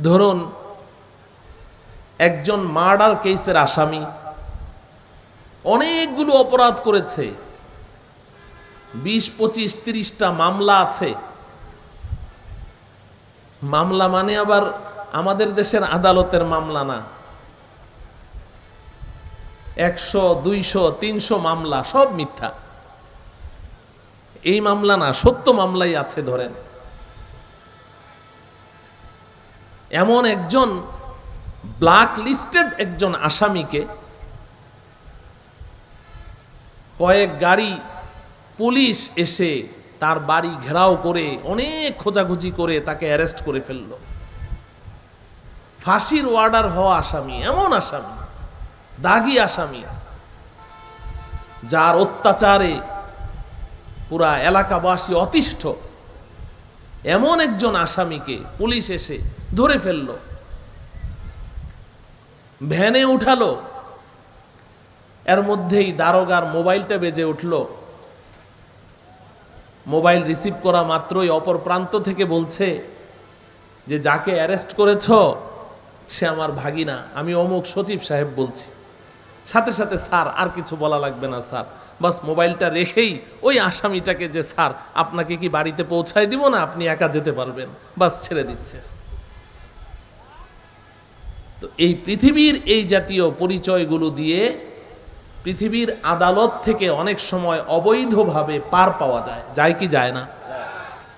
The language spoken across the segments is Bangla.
ধরুন, একজন মার্ডার কেসের আসামি অনেকগুলো অপরাধ করেছে। বিশ, পঁচিশ, তিরিশটা মামলা আছে। মামলা মানে আবার আমাদের দেশের আদালতের মামলা না। একশো, দুইশো, তিনশো মামলা, সব মিথ্যা। এই মামলা না, সত্য মামলাই আছে ধরেন। এমন একজন ব্ল্যাক লিস্টেড একজন আসামিকে কয়েক গাড়ি পুলিশ এসে তার বাড়ি ঘেরাও করে, অনেক খোঁজাখুঁজি করে তাকে অ্যারেস্ট করে ফেলল। ফাঁসির ওয়ার্ডার হওয়া আসামি, এমন আসামি, দাগি আসামি, যার অত্যাচারে পুরা এলাকাবাসী অতিষ্ঠ। এমন একজন আসামিকে পুলিশ এসে ধরে ফেলল। ভ্যানে উঠালো। এর মধ্যেই দারোগার মোবাইলটা বেজে উঠল। মোবাইল রিসিভ করা মাত্রই অপর প্রান্ত থেকে বলছে যে, যাকে অ্যারেস্ট করেছ, সে আমার ভাগিনা। আমি অমুক সচিব সাহেব বলছি। সাথে সাথে স্যার, আর কিছু বলা লাগবে না স্যার। বাস মোবাইলটা রেখেই ওই আসামিটাকে যে, স্যার, আপনাকে কি বাড়িতে পৌঁছায় দিব না? আপনি একা যেতে পারবেন। বাস ছেড়ে দিচ্ছে। তো এই পৃথিবীর এই জাতীয় পরিচয়গুলো দিয়ে পৃথিবীর আদালত থেকে অনেক সময় অবৈধভাবে পার পাওয়া যায়। যায় কি যায় না?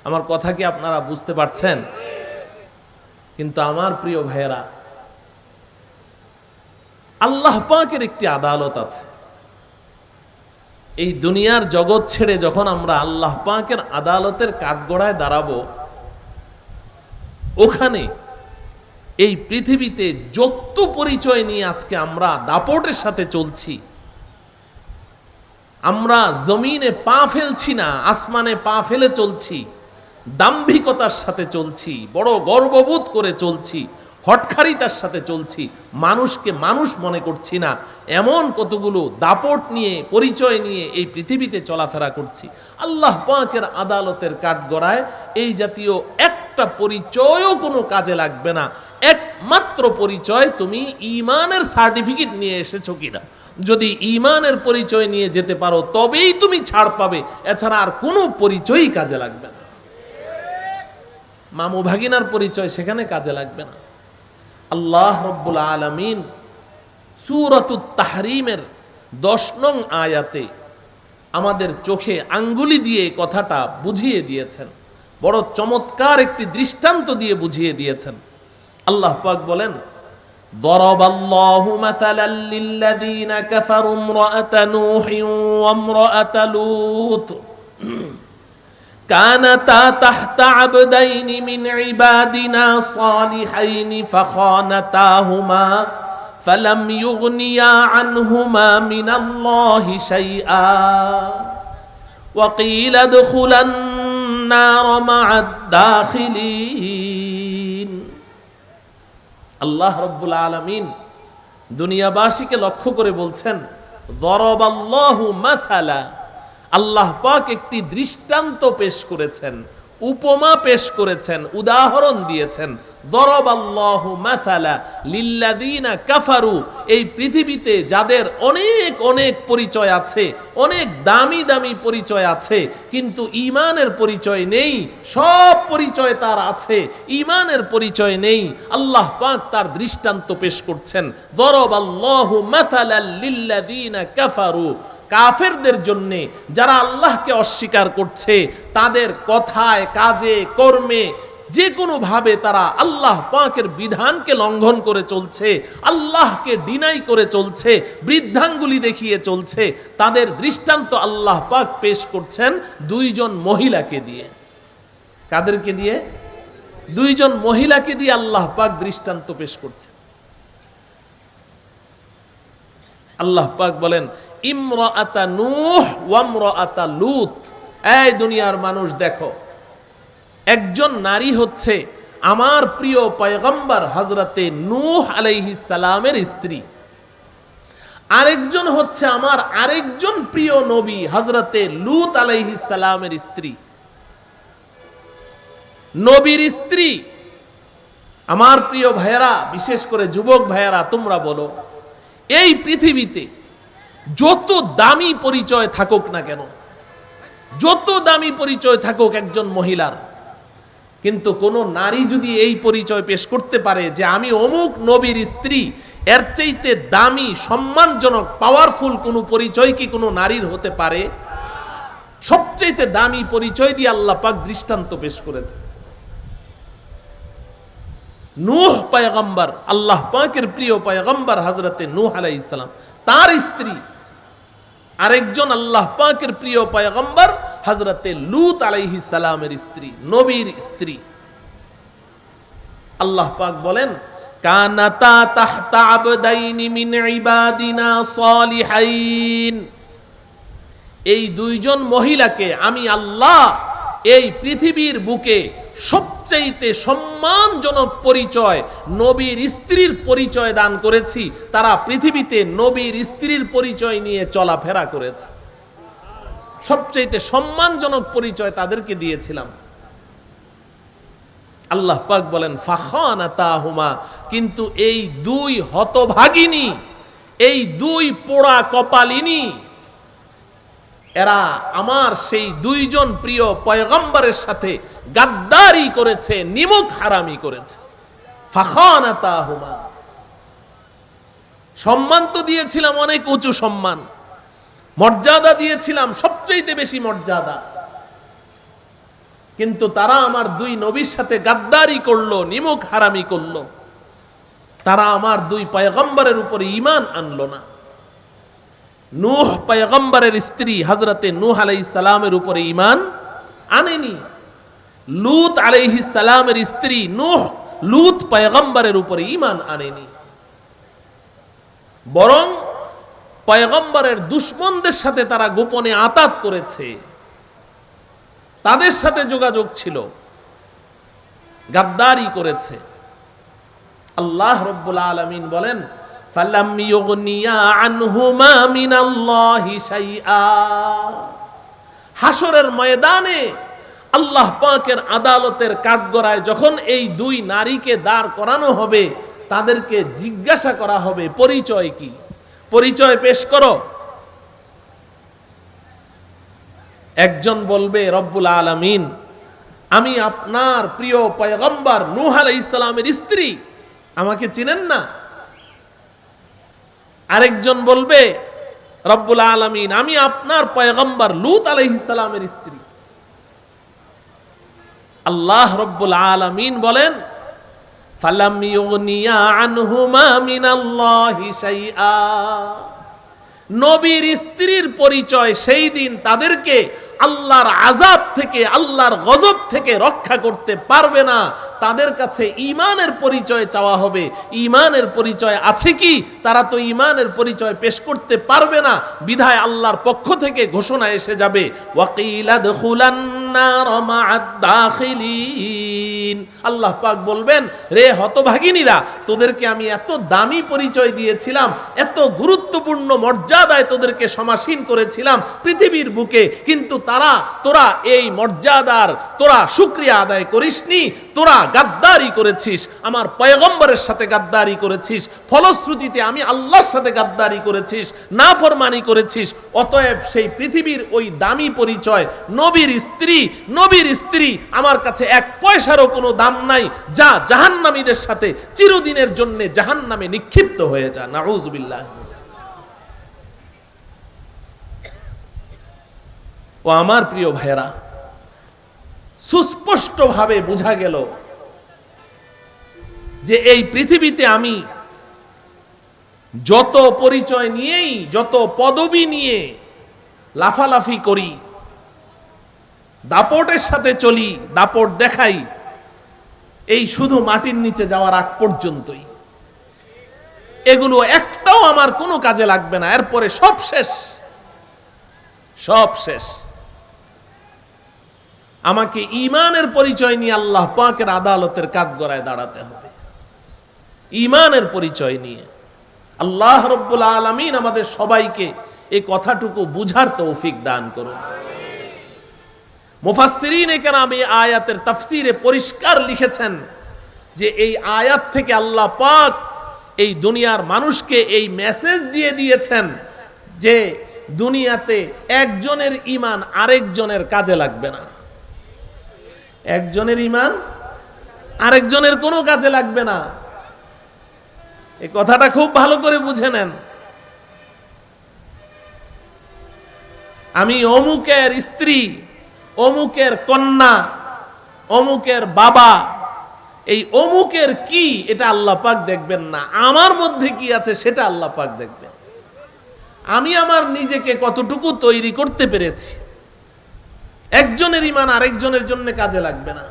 আমার কথা কি আপনারা বুঝতে পারছেন? কিন্তু আমার প্রিয় ভাইয়েরা আল্লাহ পাকের একটি আদালত আছে। এই দুনিয়ার জগৎ ছেড়ে যখন আমরা আল্লাহ পাকের আদালতের কাঠগড়ায় দাঁড়াবো, ওখানে এই পৃথিবীতে যত পরিচয় নিয়ে আজকে আমরা দাপটের সাথে চলছি, আমরা জমিনে পা ফেলছি না, আসমানে পা ফেলে চলছি, দাম্ভিকতার সাথে চলছি, বড় গর্ববোধ করে চলছি হটখারিতার সাথে চলছি। মানুষকে মানুষ মনে করছি না। এমন কতগুলো দাপট নিয়ে, পরিচয় নিয়ে এই পৃথিবীতে চলাফেরা করছি। আল্লাহ পাকের আদালতের কাঠগড়ায় এই জাতীয় একটা পরিচয়ও কোনো কাজে লাগবে না। একমাত্র পরিচয় তুমি ইমানের সার্টিফিকেট নিয়ে এসেছ কিনা? যদি ইমানের পরিচয় নিয়ে যেতে পারো, তবেই তুমি ছাড় পাবে। এছাড়া আর কোনো পরিচয়ই কাজে লাগবে না। মামু ভাগিনার পরিচয় সেখানে কাজে লাগবে না। আল্লাহ রব্বুল আলমিন সুরতুত তাহরিমের দশ নং আয়াতে আমাদের চোখে আঙ্গুলি দিয়ে কথাটা বুঝিয়ে দিয়েছেন বড় চমৎকার একটি দৃষ্টান্ত দিয়ে বুঝিয়ে দিয়েছেন আল্লাহ পাক বলেন ضرب الله مثلا للذين كفروا امرأة نوح وامرأة لوط كانتا تحت عبدين من عبادنا صالحين فخانتاهما فلم يغنيا عنهما من الله شيئا وقيل ادخلا النار مع الداخلين আল্লাহ রব্বুল আলমিন দুনিয়াবাসীকে লক্ষ্য করে বলছেন দরবাল্লাহু মাথালা আল্লাহ পাক একটি দৃষ্টান্ত পেশ করেছেন, উপমা পেশ করেছেন, উদাহরণ দিয়েছেন। দরবাল্লাহু মাথালা লিল্লাদিনা কাফারু, এই পৃথিবীতে যাদের অনেক অনেক পরিচয় আছে, অনেক দামি দামি পরিচয় আছে, কিন্তু ইমানের পরিচয় নেই, সব পরিচয় তার আছে ইমানের পরিচয় নেই, আল্লাহ পাক তার দৃষ্টান্ত পেশ করছেন। দরবাল্লাহু মাথালা লিল্লাদিনা কাফারু কাফেরদের জন্য যারা আল্লাহকে অস্বীকার করছে, তাদের কথায়, কাজে, কর্মে যে কোনো ভাবে তারা আল্লাহ পাকের বিধানকে লঙ্ঘন করে চলছে, আল্লাহকে ডিনাই করে চলছে, বৃদ্ধাঙ্গুলি দেখিয়ে চলছে, তাদের দৃষ্টান্ত আল্লাহ পাক পেশ করছেন দুইজন মহিলাকে দিয়ে। কাদেরকে দিয়ে? দুইজন মহিলাকে দিয়ে আল্লাহ পাক দৃষ্টান্ত পেশ করছে আল্লাহ পাক বলেন ইমরাআতা নূহ ওয়ামরাআতা লুত। এই দুনিয়ার মানুষ দেখো, একজন নারী হচ্ছে আমার প্রিয় পয়গম্বর হজরতে নূহ আলাইহিস সালামের স্ত্রী। আরেকজন হচ্ছে আমার আরেকজন প্রিয় নবী হজরতে লুত আলাইহিস সালামের স্ত্রী। নবীর স্ত্রী, আমার প্রিয় ভাইয়েরা, বিশেষ করে যুবক ভাইয়েরা, তোমরা বলো, এই পৃথিবীতে যত দামি পরিচয় থাকুক না কেন, যত দামি পরিচয় থাকুক একজন মহিলার, কিন্তু কোনো নারী যদি এই পরিচয় পেশ করতে পারে যে আমি অমুক নবীর স্ত্রী, এর চাইতে দামি, সম্মানজনক পাওয়ারফুল কোনো পরিচয় কি কোনো নারীর হতে পারে? সবচাইতে দামি পরিচয় দিয়ে আল্লাহ পাক দৃষ্টান্ত পেশ করেছে। নূহ পায়গম্বর, আল্লাহ পাকের প্রিয় পায়গম্বর হজরতে নূহ আলাই ইসলাম তার স্ত্রী আরেকজন আল্লাহ পাকের প্রিয় পায়গম্বর হজরতে লুত আলাইহি সালামের স্ত্রী, নবীর স্ত্রী। আল্লাহ পাক বলেন, কানাতা তাহতা আবদাইনি মিন ইবাদিনা সালিহাইন। এই দুইজন মহিলাকে আমি আল্লাহ এই পৃথিবীর বুকে সবচাইতে সম্মানজনক পরিচয় নবীর স্ত্রীর পরিচয় দান করেছি। তারা পৃথিবীতে নবীর স্ত্রীর পরিচয় নিয়ে চলাফেরা করেছে। সবচাইতে সম্মানজনক পরিচয় তাদেরকে দিয়েছিলাম। আল্লাহ পাক বলেন ফাখানা তাহুমা কিন্তু এই দুই হতভাগিনী, এই দুই পোড়া কপালিনী এরা আমার সেই দুইজন প্রিয় পয়গম্বরের সাথে গাদ্দারি করেছে, নিমুখ হারামি করেছে। সম্মান তো দিয়েছিলাম, অনেক উঁচু সম্মান। মর্যাদা দিয়েছিলাম সবচেয়ে বেশি মর্যাদা। কিন্তু তারা আমার দুই নবীর সাথে গাদ্দারি করল, নিমুখ হারামি করল। তারা আমার দুই পয়গম্বরের উপরে ইমান আনলো না। নূহ পয়গম্বরের স্ত্রী হজরতে নূহ আলাই সালামের উপরে ইমান আনেনি। লুত আলাইহি সালামের স্ত্রী নূহ লুত পয়গম্বরের উপরে ইমান আনেনি। বরং পয়গম্বরের দুশ্মনদের সাথে তারা গোপনে আতাত করেছে। তাদের সাথে যোগাযোগ ছিল। গাদ্দারি করেছে। আল্লাহ রব্বুল আলমিন বলেন ফালাম ইউগনিয়া হাসরের ময়দানে আল্লাহ পাকের আদালতের কাঠগড়ায় যখন এই দুই নারীকে দাঁড় করানো হবে, তাদেরকে জিজ্ঞাসা করা হবে, পরিচয় কি? পরিচয় পেশ করো। একজন বলবে, রব্বুল আলামিন, আমি আপনার প্রিয় পয়গম্বর নূহ আলাইহিস সালামের স্ত্রী। আমাকে চিনেন না? আরেকজন বলবে, রব্বুল আলমিন, আমি আপনার পয়গম্বর লুত আলহিসামের স্ত্রী। আল্লাহ রব্বুল আলমিন বলেন নবীর স্ত্রীর পরিচয় সেই দিন তাদেরকে আল্লাহর আজাব থেকে, আল্লাহর গজব থেকে রক্ষা করতে পারবে না। তাদের কাছে ইমানের পরিচয় চাওয়া হবে। ইমানের পরিচয় আছে কি? তারা তো ইমানের পরিচয় পেশ করতে পারবে না। বিধায় আল্লাহর পক্ষ থেকে ঘোষণা এসে যাবে। আল্লাহ পাক বলবেন, রে হতভাগিনীরা, তোদেরকে আমি এত দামি পরিচয় দিয়েছিলাম, এত গুরুত্বপূর্ণ মর্যাদায় তোদেরকে সমাসীন করেছিলাম পৃথিবীর বুকে, কিন্তু তারা, তোরা এই মর্যাদার, তোরা শুক্রিয়া আদায় করিসনি, তোরা গাদ্দারি করেছিস, আমার পয়গম্বরের সাথে গাদ্দারি করেছিস, ফলশ্রুতিতে আমি আল্লাহর সাথে গাদ্দারি করেছিস না ফরমানি করেছিস, অতএব সেই পৃথিবীর ওই দামি পরিচয় নবীর স্ত্রী নবীর স্ত্রী আমার কাছে এক পয়সারও কোনো দাম নাই, যা জাহান্নামীদের সাথে চিরদিনের জন্য জাহান্নামে নিক্ষিপ্ত হয়ে যা। নাউজবিল্লাহ ও আমার প্রিয় ভাইয়েরা, সুস্পষ্টভাবে বোঝা গেল যে এই পৃথিবীতে আমি যত পরিচয় নিয়েই, যত পদবি নিয়ে লাফালাফি করি দাপটের সাথে চলি, দাপট দেখাই। এই শুধু মাটির নিচে যাওয়ার আগ পর্যন্তই। এগুলো একটাও আমার কোনো কাজে লাগবে না, এরপরে সব শেষ। সব শেষ। আমাকে ইমানের পরিচয় নিয়ে আল্লাহ পাকের আদালতের কাঠগড়ায় দাঁড়াতে হবে। ইমানের পরিচয় নিয়ে। আল্লাহ রব্বুল আলমিন আমাদের সবাইকে এই কথাটুকু বুঝার তৌফিক দান করুন। মুফাসসিরিন কেরাম এই আয়াতের তাফসিরে পরিষ্কার লিখেছেন যে এই আয়াত থেকে আল্লাহ পাক এই দুনিয়ার মানুষকে এই মেসেজ দিয়ে দিয়েছেন যে দুনিয়াতে একজনের ইমান আরেকজনের কাজে লাগবে না। একজনের ইমান আরেকজনের কোনো কাজে লাগবে না। এই কথাটা খুব ভালো করে বুঝে নেন। আমি অমুকের স্ত্রী অমুকের কন্যা, অমুকের বাবা, এই অমুকের কি এটা আল্লাহ পাক দেখবেন না। আমার মধ্যে কি আছে সেটা আল্লাহ পাক দেখবেন। আমি আমার নিজেকে কতটুকু তৈরি করতে পেরেছি। একজনের ইমান আরেকজনের জন্য কাজে লাগবে না।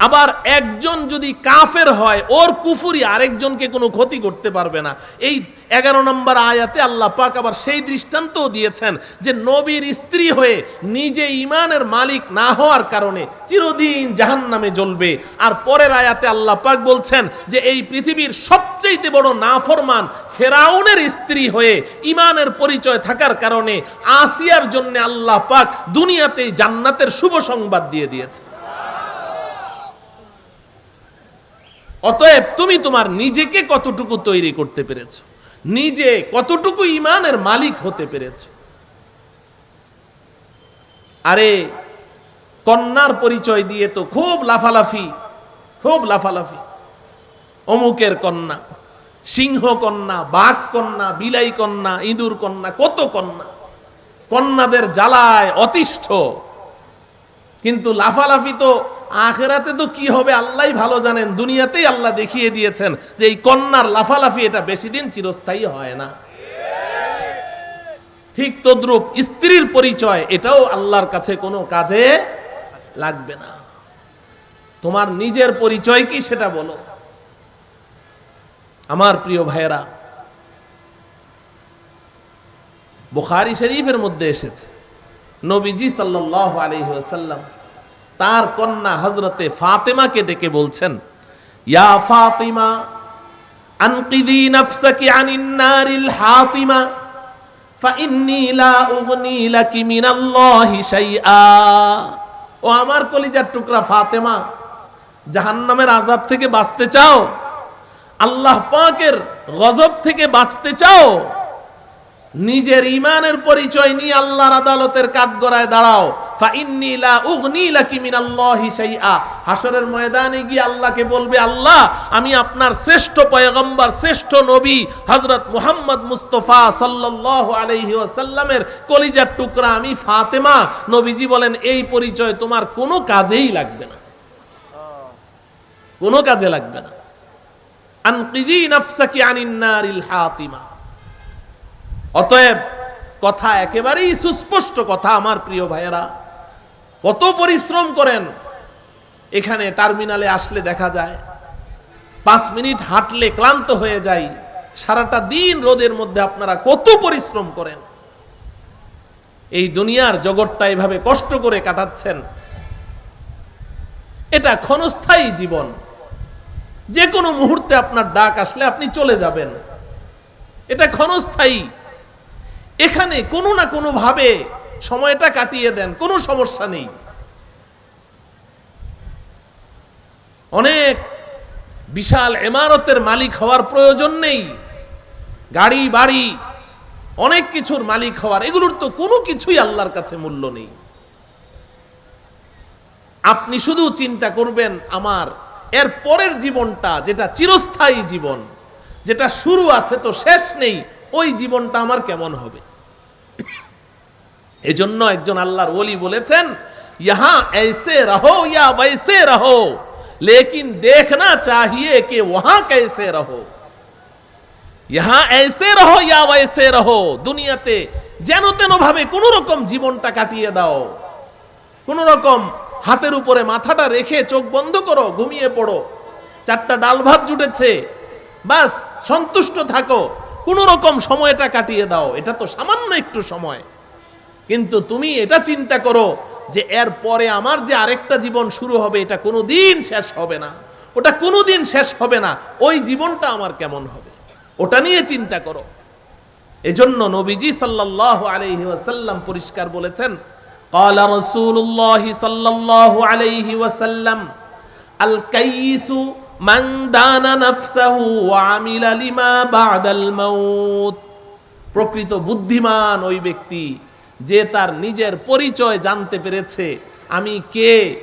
আবার একজন যদি কাফের হয়, ওর কুফুরি আরেকজনকে কোনো ক্ষতি করতে পারবে না। এই এগারো নম্বর আয়াতে আল্লাহ পাক আবার সেই দৃষ্টান্তও দিয়েছেন যে নবীর স্ত্রী হয়ে নিজে ইমানের মালিক না হওয়ার কারণে চিরদিন জাহান নামে জ্বলবে। আর পরের আয়াতে আল্লাহ পাক বলছেন যে এই পৃথিবীর সবচেয়ে বড় নাফরমান ফেরাউনের স্ত্রী হয়ে ইমানের পরিচয় থাকার কারণে আসিয়ার জন্য আল্লাহ পাক দুনিয়াতেই জান্নাতের শুভ সংবাদ দিয়ে দিয়েছে। অতএব তুমি তোমার নিজেকে কতটুকু তৈরি করতে পেরেছ? নিজে কতটুকু ইমানের মালিক হতে পেরেছ? আরে, কন্যার পরিচয় দিয়ে তো খুব লাফালাফি খুব লাফালাফি। অমুকের কন্যা, সিংহ কন্যা, বাঘ কন্যা, বিলাই কন্যা, ইঁদুর কন্যা, কত কন্যা। কন্যাদের জ্বালায় অতিষ্ঠ। কিন্তু লাফালাফি তো আখেরাতে তো কি হবে আল্লাহ ভালো জানেন। দুনিয়াতেই আল্লাহ দেখিয়ে দিয়েছেন যে এই কন্যার লাফালাফি এটা বেশি দিন চিরস্থায়ী হয় না। ঠিক তদ্রুপ স্ত্রীর পরিচয়, এটাও আল্লাহর কাছে কোনো কাজে লাগবে না। তোমার নিজের পরিচয় কি সেটা বলো। আমার প্রিয় ভাইয়েরা, বুখারি শরীফের মধ্যে এসেছে। নবীজি সাল্লাহ আলহিহাসাল্লাম তার কন্যা হজরতে ফাতেমাকে ডেকে বলছেন, ইয়া ফাতিমা, আনকিদি নফসাকি আনিন নারিল হাতিমা, ফাইন্নি লা উগনি লাকি মিনাল্লাহি শাইআ। ও আমার কলিজার টুকরা ফাতেমা, জাহান্নামের আযাব থেকে বাঁচতে চাও? আল্লাহ পাকের গজব থেকে বাঁচতে চাও? নিজের ইমানের পরিচয় নিয়ে আল্লাহর আদালতের কাঠগড়ায় দাঁড়াও। হাসরের ময়দানে গিয়ে আল্লাহকে বলবে, আল্লাহ, আমি আপনার শ্রেষ্ঠ পয়গম্বর, শ্রেষ্ঠ নবী মুহাম্মদ কলিজার টুকরা আমি ফাতেমা। নবীজি বলেন, এই পরিচয় তোমার কোনো কাজেই লাগবে না। কোনো কাজে লাগবে না। আনকিদি নাফসাকি আনিন নারিল হাতিমা। অতএব কথা একেবারেই সুস্পষ্ট কথা, আমার প্রিয় ভাইয়েরা। কত পরিশ্রম করেন, এখানে টার্মিনালে আসলে দেখা যায়। পাঁচ মিনিট হাঁটলে ক্লান্ত হয়ে যায় সারাটা দিন রোদের মধ্যে আপনারা কত পরিশ্রম করেন। এই দুনিয়ার জগৎটা এভাবে কষ্ট করে কাটাচ্ছেন। এটা ক্ষণস্থায়ী জীবন। যে কোনো মুহূর্তে আপনার ডাক আসলে আপনি চলে যাবেন। এটা ক্ষণস্থায়ী। এখানে কোনো না কোনো ভাবে সময়টা কাটিয়ে দেন, কোনো সমস্যা নেই। অনেক বিশাল এমারতের মালিক হওয়ার প্রয়োজন নেই, গাড়ি, বাড়ি, অনেক কিছুর মালিক হওয়ার, এগুলোর তো কোনো কিছুই আল্লাহর কাছে মূল্য নেই। আপনি শুধু চিন্তা করবেন, আমার এর পরের জীবনটা যেটা চিরস্থায়ী জীবন, যেটা শুরু আছে তো শেষ নেই, ওই জীবনটা আমার কেমন হবে? এজন্য একজন আল্লাহর ওলি বলেছেন ইহা ऐसे रहो या वैसे रहो लेकिन देखना चाहिए कि वहां कैसे रहो ইহা ऐसे रहो या वैसे रहो দুনিয়াতে যেন তেন ভাবে কোন রকম জীবনটা কাটিয়ে দাও কোন রকম হাতের উপরে মাথাটা রেখে চোখ বন্ধ করো ঘুমিয়ে পড়ো চারটা ডাল ভাত জুটেছে বাস সন্তুষ্ট থাকো কোন রকম সময়টা কাটিয়ে দাও এটা তো সামান্য একটু সময় কিন্তু তুমি এটা চিন্তা করো যে এর পরে আমার যে আরেকটা জীবন শুরু হবে এটা কোনো দিন শেষ হবে না ওটা কোনো দিন শেষ হবে না ওই জীবনটা আমার কেমন হবে ওটা নিয়ে চিন্তা করো এজন্য নবীজি সাল্লাল্লাহু আলাইহি ওয়াসাল্লাম পরিষ্কার বলেছেন قال رسول الله صلى الله عليه وسلم আল কাইসু মান দানা নাফসাহু ওয়া আমিলা লিমা বাদাল মাউত প্রকৃত বুদ্ধিমান ওই ব্যক্তি যে তার নিজের পরিচয় জানতে পেরেছে। আমি কে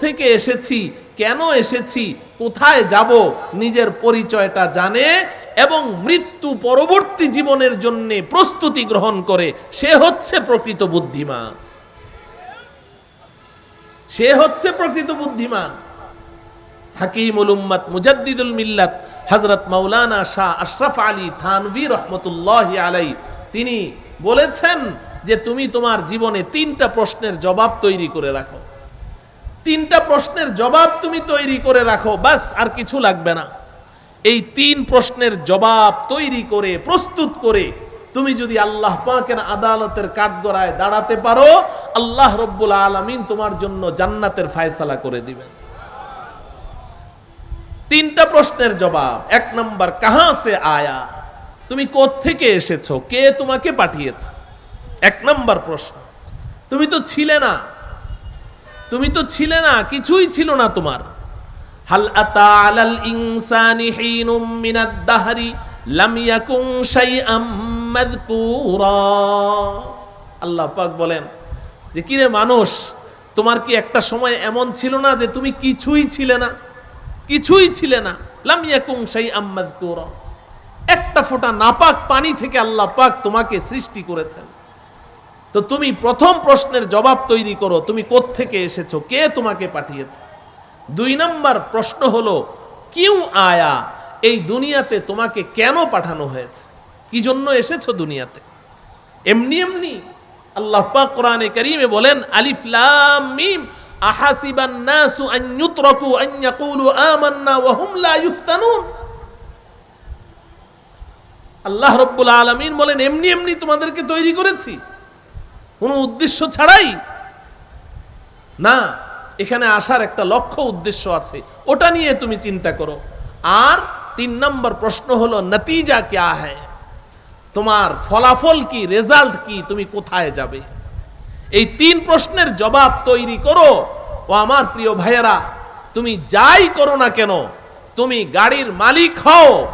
থেকে এসেছি, কেন এসেছি, কোথায় যাব, নিজের পরিচয়টা জানে এবং মৃত্যু পরবর্তী জীবনের জন্য প্রস্তুতি গ্রহণ করে। সে হচ্ছে প্রকৃত বুদ্ধিমান। সে হচ্ছে প্রকৃত বুদ্ধিমান। হাকিমুল উম্মাত মুজাদ্দিদুল মিল্লাত হযরত মাওলানা শাহ আশরাফ আলী থানভী রহমতুল্লাহ আলাই তিনি বলেছেন যে তুমি তোমার জীবনে তিনটা প্রশ্নের জবাব তৈরি করে রাখো। তিনটা প্রশ্নের জবাব তুমি তৈরি করে রাখো, বাস আর কিছু লাগবে না। এই তিন প্রশ্নের জবাব তৈরি করে, প্রস্তুত করে তুমি যদি আল্লাহ পাকের আদালতের কাঠগড়ায় দাঁড়াতে পারো, আল্লাহ রব্বুল আলামিন তোমার জন্য জান্নাতের ফায়সালা করে দিবেন। তিনটা প্রশ্নের জবাব, এক নম্বর, কাহা সে আয়া? তুমি থেকে এসেছ? কে তোমাকে পাঠিয়েছে? এক নম্বর প্রশ্ন। তুমি তো ছিলে না। তুমি তো ছিলে না, কিছুই ছিল না তোমার। হাল আতা আলাল ইনসানি হিনুম মিনাদ দাহরি লাম ইয়াকুন শাইআম মাযকুরা। আল্লাহ পাক বলেন, যে কিরে মানুষ, তোমার কি একটা সময় এমন ছিল না যে তুমি কিছুই ছিলে না? কিছুই ছিলে না। লাম ইয়াকুন শাইআম মাযকুরা। একটা ফোঁটা নাপাক পানি থেকে আল্লাহ পাক তোমাকে সৃষ্টি করেছেন। তো তুমি প্রথম প্রশ্নের জবাব তৈরি করো, তুমি থেকে এসেছ, কে তোমাকে পাঠিয়েছে? দুই নম্বর প্রশ্ন হলো, কিউ আয়া, এই দুনিয়াতে তোমাকে কেন পাঠানো হয়েছে? কি জন্য এসেছ দুনিয়াতে? এমনি এমনি আল্লাহ পাক কোরআনে কারীমে বলেন, আলিফ লাম মিম, আহাসিবান নাসু আন ইউতরাকু আন ইয়াকুলু আমান্না ওয়া হুম লা ইফতানুন। আল্লাহ রব্বুল আলামিন বলেন, এমনি এমনি তোমাদেরকে তৈরি করেছি। কোনো উদ্দেশ্য ছাড়াই? না, এখানে আসার একটা লক্ষ্য উদ্দেশ্য আছে। ওটা নিয়ে তুমি চিন্তা করো। আর তিন নম্বর প্রশ্ন হলো, নতিজা ক্যা হ্যায়? তোমার ফলাফল কি, রেজাল্ট কি, তুমি কোথায় যাবে? এই তিন প্রশ্নের জবাব তৈরি করো। ও আমার প্রিয় ভাইয়েরা, তুমি যাই করো না কেন, তুমি গাড়ির মালিক হও,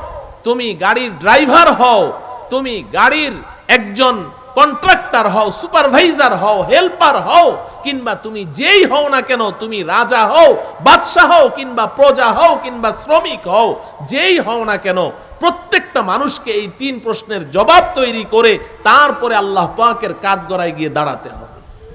তুমি গাড়ির ড্রাইভার হও, তুমি গাড়ির একজন কন্ট্রাক্টর হও, সুপারভাইজার হও, হেল্পার হও, কিংবা তুমি যেই হও না কেন, তুমি রাজা হও, বাদশাহ হও, কিংবা প্রজা হও, কিংবা শ্রমিক হও, যেই হও না কেন, প্রত্যেকটা মানুষকে এই তিন প্রশ্নের জবাব তৈরি করে তারপরে আল্লাহ পাকের কাঠগড়ায় গিয়ে দাঁড়াতে হবে।